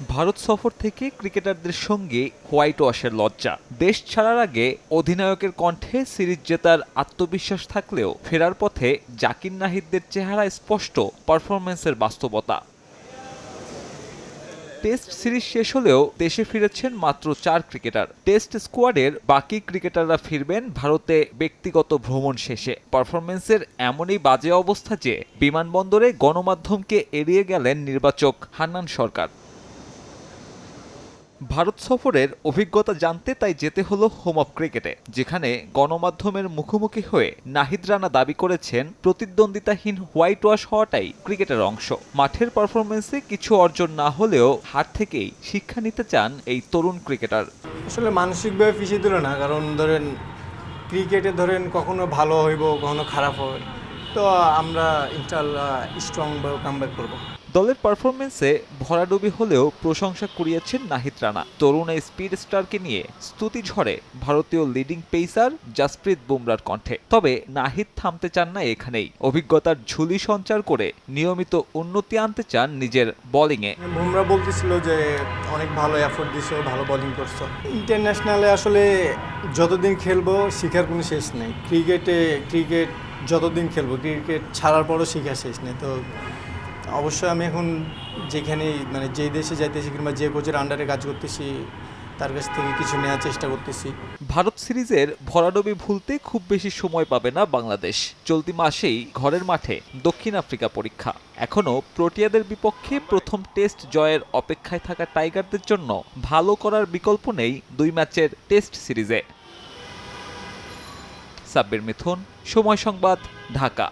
ভারত সফর থেকে ক্রিকেটারদের সঙ্গে হোয়াইট ওয়াশের লজ্জা। দেশ ছাড়ার আগে অধিনায়কের কণ্ঠে সিরিজ জেতার আত্মবিশ্বাস থাকলেও ফেরার পথে জাকির নাহিদদের চেহারা স্পষ্ট পারফরম্যান্সের বাস্তবতা। টেস্ট সিরিজ শেষ হলেও দেশে ফিরেছেন মাত্র চার ক্রিকেটার। টেস্ট স্কোয়াডের বাকি ক্রিকেটাররা ফিরবেন ভারতে ব্যক্তিগত ভ্রমণ শেষে। পারফরমেন্সের এমনই বাজে অবস্থা যে বিমানবন্দরে গণমাধ্যমকে এড়িয়ে গেলেন নির্বাচক হান্নান সরকার। ভারত সফরের অভিজ্ঞতা জানতে তাই যেতে হলো হোম অফ ক্রিকেটে, যেখানে গণমাধ্যমের মুখোমুখি হয়ে নাহিদ রানা দাবি করেছেন, প্রতিদ্বন্দ্বিতাহীন হোয়াইট ওয়াশ হওয়াটাই ক্রিকেটের অংশ। মাঠের পারফরমেন্সে কিছু অর্জন না হলেও হার থেকেই শিক্ষা নিতে চান এই তরুণ ক্রিকেটার। আসলে মানসিকভাবে পিছিয়ে দিল না, কারণ ধরেন ক্রিকেটে ধরেন কখনো ভালো হইব, কখনো খারাপ হবে। তো আমরা ইনশাল্লাহ স্ট্রংভাবে কামব্যাক করব। দলের পারফরমেন্সে ভরাডুবি হলেও প্রশংসা কুড়িয়েছেন নাহিদ রানা। তরুণ এই স্পিড স্টারকে নিয়ে স্তুতি ঝরে ভারতীয় লিডিং পেসার জাসপ্রীত বুমরার কণ্ঠে। তবে নাহিদ থামতে চান না এখানেই। অভিজ্ঞতার ঝুলি সঞ্চার করে নিয়মিত উন্নতি আনতে চান নিজের বোলিংয়ে। বুমরা বলতেছিল যে, অনেক ভালো এফোর্ট দিছো, ভালো বোলিং করছ। ইন্টারন্যাশনালে আসলে যতদিন খেলব, শিখার কোনো শেষ নেই। ক্রিকেটে, ক্রিকেট যতদিন খেলব, ক্রিকেট ছাড়ার পরও শেখার শেষ নেই। তো অবশ্যই আমি এখন যেখানে মানে যেই দেশে যাইতেছি কিংবা যে কোচের আন্ডারে কাজ করতেছি, তার কাছ থেকে কিছু নেওয়ার চেষ্টা করতেছি। ভারত সিরিজের ভরাডবি ভুলতে খুব বেশি সময় পাবে না বাংলাদেশ। চলতি মাসেই ঘরের মাঠে দক্ষিণ আফ্রিকা পরীক্ষা। এখনও প্রোটিয়াদের বিপক্ষে প্রথম টেস্ট জয়ের অপেক্ষায় থাকা টাইগারদের জন্য ভালো করার বিকল্প নেই দুই ম্যাচের টেস্ট সিরিজে। সাব্বির মিথুন, সময় সংবাদ, ঢাকা।